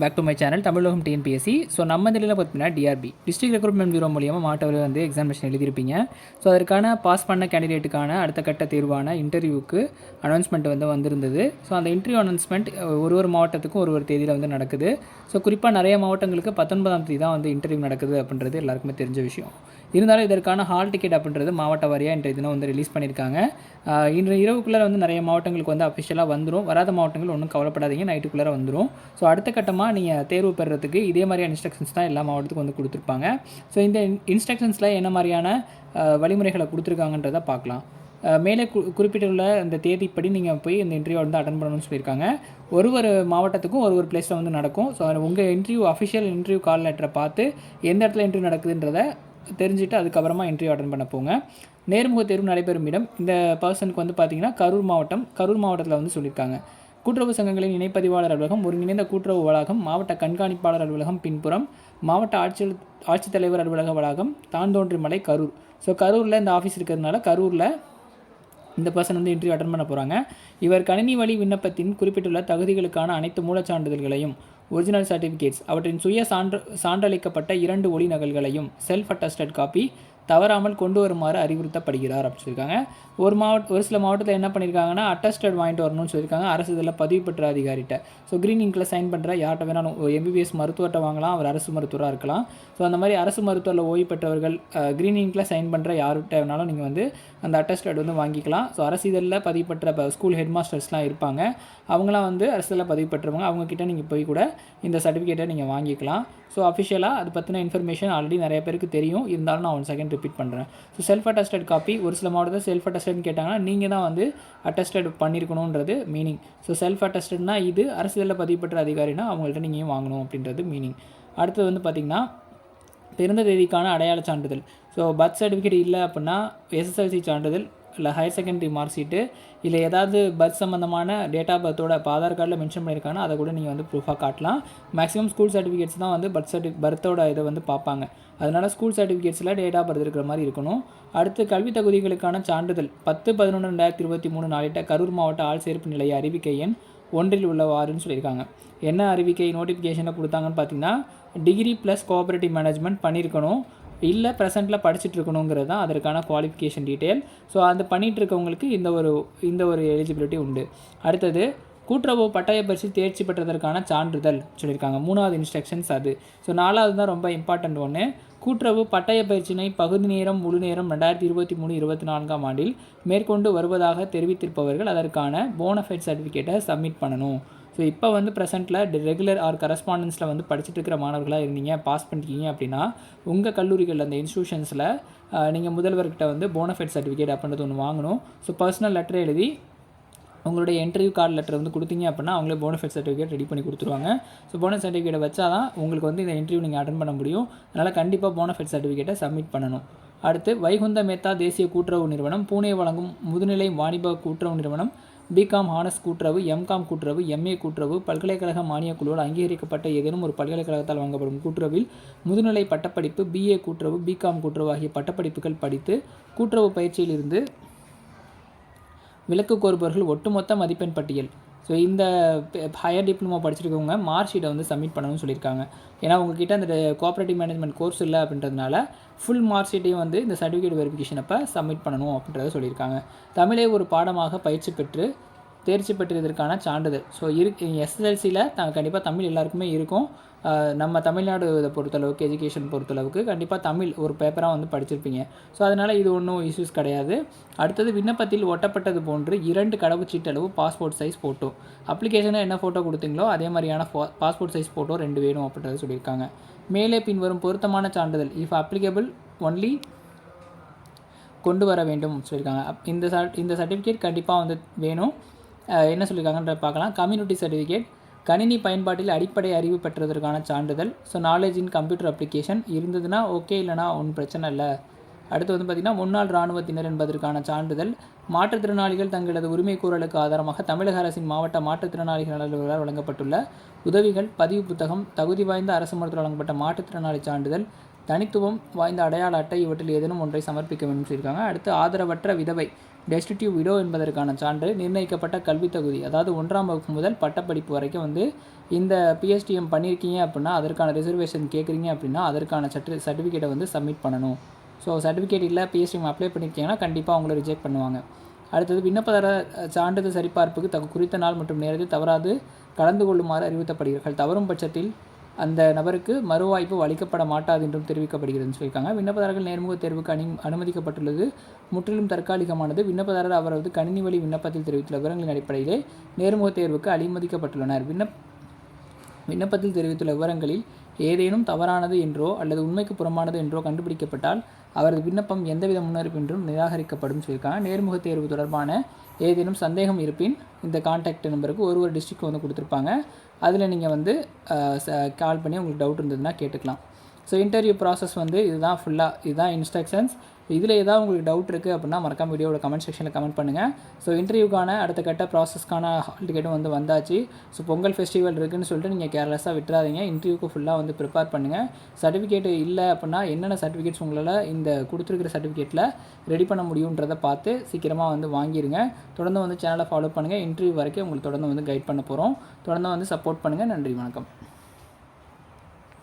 Back to my channel Tamilagam TNPSC so நம்ம நிலையில் பார்த்தீங்கன்னா டிஆர்பி டிஸ்ட்ரிக்ட் ரெக்ரூட்மெண்ட் பியூரோ மூலியமாக மாட்டவர்கள் வந்து எக்ஸாமினேஷன் எழுதியிருப்பீங்க. ஸோ அதற்கான பாஸ் பண்ண கேண்டிடேட்டுக்கான அடுத்த கட்ட தேர்வான இன்டர்வியூக்கு அனௌன்ஸ்மெண்ட் வந்து வந்திருந்தது. ஸோ அந்த இன்டர்வியூ அனௌன்ஸ்மெண்ட் ஒரு ஒரு மாவட்டத்துக்கும் ஒரு ஒரு தேதியில் வந்து நடக்குது. ஸோ குறிப்பாக நிறைய மாவட்டங்களுக்கு பத்தொன்பதாம் தேதி தான் வந்து இன்டர்வியூ நடக்குது அப்படின்றது எல்லாருக்குமே தெரிஞ்ச விஷயம். இருந்தாலும் இதற்கான ஹால் டிக்கெட் அப்படின்றது மாவட்ட வாரியாக இன்றைய தினம் வந்து ரிலீஸ் பண்ணியிருக்காங்க. இன்று இரவுக்குள்ளே வந்து நிறைய மாவட்டங்களுக்கு வந்து அஃபிஷியலாக வந்துடும் வராத மாவட்டங்கள் ஒன்றும் கவலைப்படாதீங்க. நைட்டுக்குள்ளே வந்துடும் ஸோ அடுத்த கட்டமாக நீங்கள் தேர்வு பெறுறதுக்கு இதே மாதிரியான இன்ஸ்ட்ரக்ஷன்ஸ் தான் எல்லா மாவட்டத்துக்கும் வந்து கொடுத்துருப்பாங்க. ஸோ இந்த இன்ஸ்ட்ரக்ஷன்ஸில் என்ன மாதிரியான வழிமுறைகளை கொடுத்துருக்காங்கன்றதை பார்க்கலாம். மேலே கு குறிப்பிட்டுள்ள இந்த தேதிப்படி நீங்கள் போய் இந்த இன்டர்வியூ வந்து அட்டன் பண்ணணும்னு சொல்லியிருக்காங்க. ஒரு ஒரு மாவட்டத்துக்கும் ஒரு ஒரு பிளேஸில் வந்து நடக்கும். ஸோ உங்கள் இன்டர்வியூ அஃபிஷியல் இன்டர்வியூ கால் லெட்டரை பார்த்து எந்த இடத்துல இன்டர்வியூ நடக்குதுன்றதை தெரிஞ்சுட்டு அதுக்கப்புறமா இன்டர்வியூ அட்டன் பண்ண போங்க. நேர்முக தேர்வு நடைபெறும் இடம். இந்த பர்சனுக்கு வந்து பார்த்தீங்கன்னா கரூர் மாவட்டம். கரூர் மாவட்டத்தில் வந்து சொல்லியிருக்காங்க. கூட்டுறவு சங்கங்களின் இணைப்பதிவாளர் அலுவலகம் ஒருங்கிணைந்த கூட்டுறவு வளாகம் மாவட்ட கண்காணிப்பாளர் அலுவலகம் பின்புறம் மாவட்ட ஆட்சியர் ஆட்சித்தலைவர் அலுவலக வளாகம் தாந்தோன்றிமலை கரூர். ஸோ கரூரில் இந்த ஆஃபீஸ் இருக்கிறதுனால கரூரில் இந்த பர்சன் வந்து இன்டர்வியூ அட்டன் பண்ண போகிறாங்க இவர் கணினி வழி விண்ணப்பத்தின் குறிப்பிட்டுள்ள தகுதிகளுக்கான அனைத்து மூலச்சான்றிதழ்களையும் ஒரிஜினல் சர்டிஃபிகேட்ஸ் அவற்றின் சுய சான்று சான்றளிக்கப்பட்ட இரண்டு ஒளி நகல்களையும் செல்ஃப் அட்டஸ்டட் காப்பி தவறாமல் கொண்டு வருமாறு அறிவுறுத்தப்படுகிறார் அப்படின்னு சொல்லியிருக்காங்க. ஒரு மாவட்ட ஒரு சில மாவட்டத்தில் என்ன பண்ணியிருக்காங்கன்னா அட்டஸ்டட் வாங்கிட்டு வரணும்னு சொல்லியிருக்காங்க. அரசு இதில் பதிவு பெற்ற அதிகாரிகிட்ட. ஸோ க்ரீன் இங்கில் சைன் பண்ணுற யார்கிட்ட வேணாலும் எம்பிபிஎஸ் மருத்துவர்கிட்ட வாங்கலாம். அவர் அரசு மருத்துவராக இருக்கலாம். ஸோ அந்த மாதிரி அரசு மருத்துவரில் ஓய்வு பெற்றவர்கள் க்ரீன் இங்கில் சைன் பண்ணுற யார்கிட்ட வேணாலும் நீங்கள் வந்து அந்த அட்டஸ்டட் வந்து வாங்கிக்கலாம். ஸோ அரசு இதழில் பதிவு பெற்ற இப்போ ஸ்கூல் ஹெட் மாஸ்டர்ஸ்லாம் இருப்பாங்க. அவங்களாம் வந்து அரசில் பதிவு பெற்றவங்க. அவங்கக்கிட்ட நீங்கள் போய் கூட இந்த சர்டிஃபிகேட்டை நீங்கள் வாங்கிக்கலாம். ஸோ அஃபிஷியலாக அது பற்றின இன்ஃபர்மேஷன் ஆல்ரெடி நிறைய பேருக்கு தெரியும். இருந்தாலும் நான் ஒன் செகண்ட் ரிப்பீட் பண்ணுறேன் ஸோ செல்ஃப் அட்டஸ்டட் காப்பி ஒரு சில மாவட்டத்தில் செல்ஃப் அட்டஸ்டட்னு கேட்டாங்கன்னா நீங்கள் தான் வந்து அட்டஸ்டட் பண்ணியிருக்கணுன்றது மீனிங் ஸோ செல்ஃப் அட்டஸ்டட்னா இது அரசியலில் பதிவு பெற்ற அதிகாரினா அவங்கள்ட்ட நீங்கள் வாங்கணும் அப்படின்றது மீனிங் அடுத்தது வந்து பார்த்திங்கன்னா பிறந்த தேதிக்கான அடையாள சான்றிதழ். ஸோ பர்த் சர்டிஃபிகேட் இல்லை அப்படின்னா எஸ்எஸ்எல்சி சான்றிதழ் இல்லை ஹையர் செகண்டரி மார்க் ஷீட்டு இல்லை ஏதாவது பர்த் சம்மந்தமான டேட் ஆஃப் பர்த்தோட இப்போ ஆதார் கார்டில் மென்ஷன் பண்ணியிருக்காங்கன்னா அதை கூட நீங்கள் வந்து ப்ரூஃபாக காட்டலாம். மேக்ஸிமம் ஸ்கூல் சர்டிஃபிகேட்ஸ் தான் வந்து பர்த் சர்டி பர்த்தோட இதை வந்து பார்ப்பாங்க. அதனால் ஸ்கூல் சர்டிஃபிகேட்ஸில் டேட் ஆஃப் பர்த் இருக்கிற மாதிரி இருக்கணும். அடுத்து கல்வி தகுதிகளுக்கான சான்றிதழ். பத்து பதினொன்று ரெண்டாயிரத்தி இருபத்தி மூணு நாளிட்ட கரூர் மாவட்ட ஆள் சேர்ப்பு நிலைய அறிவிக்கை எண் ஒன்றில் உள்ளவாறுன்னு சொல்லியிருக்காங்க. என்ன அறிவிக்கை நோட்டிஃபிகேஷனை கொடுத்தாங்கன்னு பார்த்தீங்கன்னா டிகிரி ப்ளஸ் கோஆபரேட்டிவ் மேனேஜ்மெண்ட் பண்ணியிருக்கணும். இல்லை ப்ரெசென்ட்டில் படிச்சுட்டு இருக்கணுங்கிறது தான் அதற்கான குவாலிஃபிகேஷன் டீட்டெயில் ஸோ அந்த பண்ணிகிட்டு இருக்கவங்களுக்கு இந்த ஒரு இந்த ஒரு எலிஜிபிலிட்டி உண்டு. அடுத்தது கூட்டுறவு பட்டய பரிசு தேர்ச்சி பெற்றதற்கான சான்றிதழ் சொல்லியிருக்காங்க. மூணாவது இன்ஸ்ட்ரக்ஷன்ஸ் அது. ஸோ நாலாவது தான் ரொம்ப இம்பார்ட்டண்ட் ஒன்று கூட்டுறவு பட்டய பயிற்சியினை பகுதி நேரம் முழு நேரம் ரெண்டாயிரத்தி இருபத்தி மூணு இருபத்தி நான்காம் ஆண்டில் மேற்கொண்டு வருவதாக தெரிவித்திருப்பவர்கள் அதற்கான போனஃபைட் சர்டிஃபிகேட்டை சப்மிட் பண்ணணும். ஸோ இப்போ வந்து ப்ரெசென்ட்டில் ரெகுலர் ஆர் கரஸ்பாண்டன்ஸில் வந்து படிச்சுட்டு இருக்கிற மாணவர்களாக இருந்தீங்க பாஸ் பண்ணிட்டீங்க அப்படின்னா உங்கள் கல்லூரிகளில் அந்த இன்ஸ்டியூஷன்ஸில் நீங்கள் முதல்வர்கிட்ட வந்து போனஃபைட் சர்டிஃபிகேட் அப்படின்றது ஒன்று வாங்கணும். ஸோ பர்சனல் லெட்டர் எழுதி உங்களுடைய இன்டர்வியூ கார்டு லெட்டர் வந்து கொடுத்தீங்க அப்படின்னா அவங்களே போனஃபைட் சர்டிஃபிகேட் ரெடி பண்ணி கொடுத்துருவாங்க. ஸோ போனஸ் சர்டிஃபிகேட் வச்சா தான் உங்களுக்கு வந்து இந்த இன்டர்வியூ நீங்கள் அட்டன் பண்ண முடியும். அதனால் கண்டிப்பாக போனஃபைட் சர்டிஃபிகேட்டை சப்மிட் பண்ணணும். அடுத்து வைகுந்த மேத்தா தேசிய கூட்டுறவு நிறுவனம் பூனே வழங்கும் முதுநிலை வாணிப கூட்டுறவு நிறுவனம் பிகாம் ஹானஸ் கூட்டுறவு எம்காம் கூட்டுறவு எம்ஏ கூட்டுறவு பல்கலைக்கழக மானியக் குழுவால் அங்கீகரிக்கப்பட்ட ஏதேனும் ஒரு பல்கலைக்கழகத்தால் வழங்கப்படும் கூட்டுறவில் முதுநிலை பட்டப்படிப்பு பிஏ கூட்டுறவு பிகாம் கூட்டுறவு ஆகிய பட்டப்படிப்புகள் படித்து கூட்டுறவு பயிற்சியிலிருந்து விலக்கு கோருபவர்கள் ஒட்டுமொத்த மதிப்பெண் பட்டியல். ஸோ இந்த ஹையர் டிப்ளமோ படிச்சிருக்கவங்க மார்க் ஷீட்டை வந்து சப்மிட் பண்ணணும்னு சொல்லியிருக்காங்க. ஏன்னா உங்ககிட்ட அந்த கோஆப்ரேட்டிவ் மேனேஜ்மெண்ட் கோர்ஸ் இல்லை அப்படின்றதுனால ஃபுல் மார்க் ஷீட்டையும் வந்து இந்த சர்டிஃபிகேட் வெரிஃபிகேஷன் அப்போ சப்மிட் பண்ணணும் அப்படின்றத சொல்லியிருக்காங்க. தமிழே ஒரு பாடமாக பயிற்சி பெற்று தேர்ச்சி பெற்றதற்கான சான்றிதழ். ஸோ இரு எஸ்எஸ்எல்சியில் தான் கண்டிப்பாக தமிழ் எல்லாருக்குமே இருக்கும். நம்ம தமிழ்நாடு இதை பொறுத்தளவுக்கு எஜுகேஷன் பொறுத்தளவுக்கு கண்டிப்பாக தமிழ் ஒரு பேப்பராக வந்து படிச்சிருப்பீங்க. ஸோ அதனால் இது ஒன்றும் இஷ்யூஸ் கிடையாது. அடுத்தது விண்ணப்பத்தில் ஒட்டப்பட்டது போன்று இரண்டு கடவுச்சீட்டளவு பாஸ்போர்ட் சைஸ் ஃபோட்டோ அப்ளிகேஷனில் என்ன ஃபோட்டோ கொடுத்தீங்களோ அதே மாதிரியான ஃபோ பாஸ்போர்ட் சைஸ் ஃபோட்டோ ரெண்டு வேணும் அப்படின்றத சொல்லியிருக்காங்க. மேலே பின்வரும் பொருத்தமான சான்றிதழ் இஃப் அப்ளிகபிள் ஒன்லி கொண்டு வர வேண்டும் சொல்லியிருக்காங்க. அப்- இந்த சர்ட் இந்த சர்டிஃபிகேட் கண்டிப்பாக வந்து வேணும். என்ன சொல்லியிருக்காங்கன்ற பார்க்கலாம். கம்யூனிட்டி சர்டிஃபிகேட் கணினி பயன்பாட்டில் அடிப்படை அறிவு பெற்றதற்கான சான்றிதழ். So knowledge in computer application இருந்ததுன்னா ஓகே இல்லைனா ஒன்றும் பிரச்சனை இல்லை. அடுத்து வந்து பார்த்திங்கன்னா முன்னாள் இராணுவத்தினர் என்பதற்கான சான்றிதழ். மாற்றுத்திறனாளிகள் தங்களது உரிமை கூறலுக்கு ஆதாரமாக தமிழக அரசின் மாவட்ட மாற்றுத்திறனாளிகள் அலுவலர்களால் வழங்கப்பட்டுள்ள உதவிகள் பதிவு புத்தகம் தகுதி வாய்ந்த அரசு மருத்துவ வழங்கப்பட்ட மாற்றுத்திறனாளி சான்றிதழ் தனித்துவம் வாய்ந்த அடையாள அட்டை இவற்றில் ஏதேனும் ஒன்றை சமர்ப்பிக்க வேண்டும் சொல்லியிருக்காங்க அடுத்து ஆதரவற்ற விதவை. டெஸ்டிடியூ விடோ என்பதற்கான சான்று நிர்ணயிக்கப்பட்ட கல்வித் தகுதி. அதாவது ஒன்றாம் வகுப்பு முதல் பட்டப்படிப்பு வரைக்கும் வந்து இந்த பிஎஸ்டிஎம் பண்ணியிருக்கீங்க அப்படின்னா அதற்கான ரிசர்வேஷன் கேட்குறீங்க அப்படின்னா அதற்கான சர்டி சர்டிஃபிகேட்டை வந்து சப்மிட் பண்ணணும். ஸோ சர்டிஃபிகேட் இல்லை பிஎஸ்டிஎம் அப்ளை பண்ணியிருக்கீங்கன்னா கண்டிப்பாக அவங்கள ரிஜெக்ட் பண்ணுவாங்க. அடுத்தது விண்ணப்பதார சான்றிதழ் சரிபார்ப்புக்கு தகு குறித்த நாள் மற்றும் நேரத்தில் தவறாது கலந்து கொள்ளுமாறு அறிவுறுத்தப்படுகிறார்கள். தவறும் பட்சத்தில் அந்த நபருக்கு மறுவாய்ப்பு அளிக்கப்பட மாட்டாது என்றும் தெரிவிக்கப்படுகிறதுன்னு சொல்லியிருக்காங்க. விண்ணப்பதாரர்கள் நேர்முக தேர்வுக்கு அனு அனுமதிக்கப்பட்டுள்ளது. முற்றிலும் தற்காலிகமானது. விண்ணப்பதாரர் அவரது கணினி வழி விண்ணப்பத்தில் தெரிவித்துள்ள விவரங்களின் அடிப்படையிலே நேர்முக தேர்வுக்கு அனுமதிக்கப்பட்டுள்ளனர். விண்ணப் விண்ணப்பத்தில் தெரிவித்துள்ள விவரங்களில் ஏதேனும் தவறானது என்றோ அல்லது உண்மைக்கு புறமானது என்றோ கண்டுபிடிக்கப்பட்டால் அவரது விண்ணப்பம் எந்தவித முன்னறிவின்றும் நிராகரிக்கப்படும் சொல்லியிருக்காங்க. நேர்முக தேர்வு தொடர்பான ஏதேனும் சந்தேகம் இருப்பின் இந்த கான்டாக்ட் நம்பருக்கு ஒரு ஒரு டிஸ்ட்ரிக்ட் வந்து கொடுத்துருப்பாங்க. அதில் நீங்கள் வந்து கால் பண்ணி உங்களுக்கு டவுட் இருந்ததுன்னா கேட்டுக்கலாம். ஸோ இன்டர்வியூ ப்ராசஸ் வந்து இதுதான் ஃபுல்லாக இதுதான் இன்ஸ்ட்ரக்ஷன்ஸ் இதில் ஏதாவது உங்களுக்கு டவுட் இருக்குது அப்படின்னா மறக்காம வீடியோட கமெண்ட் செக்ஷனில் கமெண்ட் பண்ணுங்கள் ஸோ இன்டர்வியூக்கான அடுத்த கட்ட ப்ராசஸ்க்கான ஹால் டிக்கெட்டும் வந்து வந்தாச்சு. ஸோ பொங்கல் ஃபெஸ்டிவல் இருக்குதுன்னு சொல்லிட்டு நீங்கள் கேர்லெஸ்ஸாக விட்டுறாதீங்க. இன்டர்வியூக்கு ஃபுல்லாக வந்து ப்ரிப்பேர் பண்ணுங்கள் சர்டிஃபிகேட் இல்லை அப்படின்னா என்னென்ன சர்டிஃபிகேட்ஸ் உங்களால் இந்த கொடுத்துருக்கிற சர்டிஃபிகேட்டில் ரெடி பண்ண முடியுன்றதை பார்த்து சீக்கிரமாக வந்து வாங்கிடுங்க தொடர்ந்து வந்து சேனலை ஃபாலோ பண்ணுங்கள் இன்டர்வியூ வரைக்கும் உங்களுக்கு தொடர்ந்து வந்து கைட் பண்ண போகிறோம் தொடர்ந்து வந்து சப்போர்ட் பண்ணுங்கள் நன்றி வணக்கம்.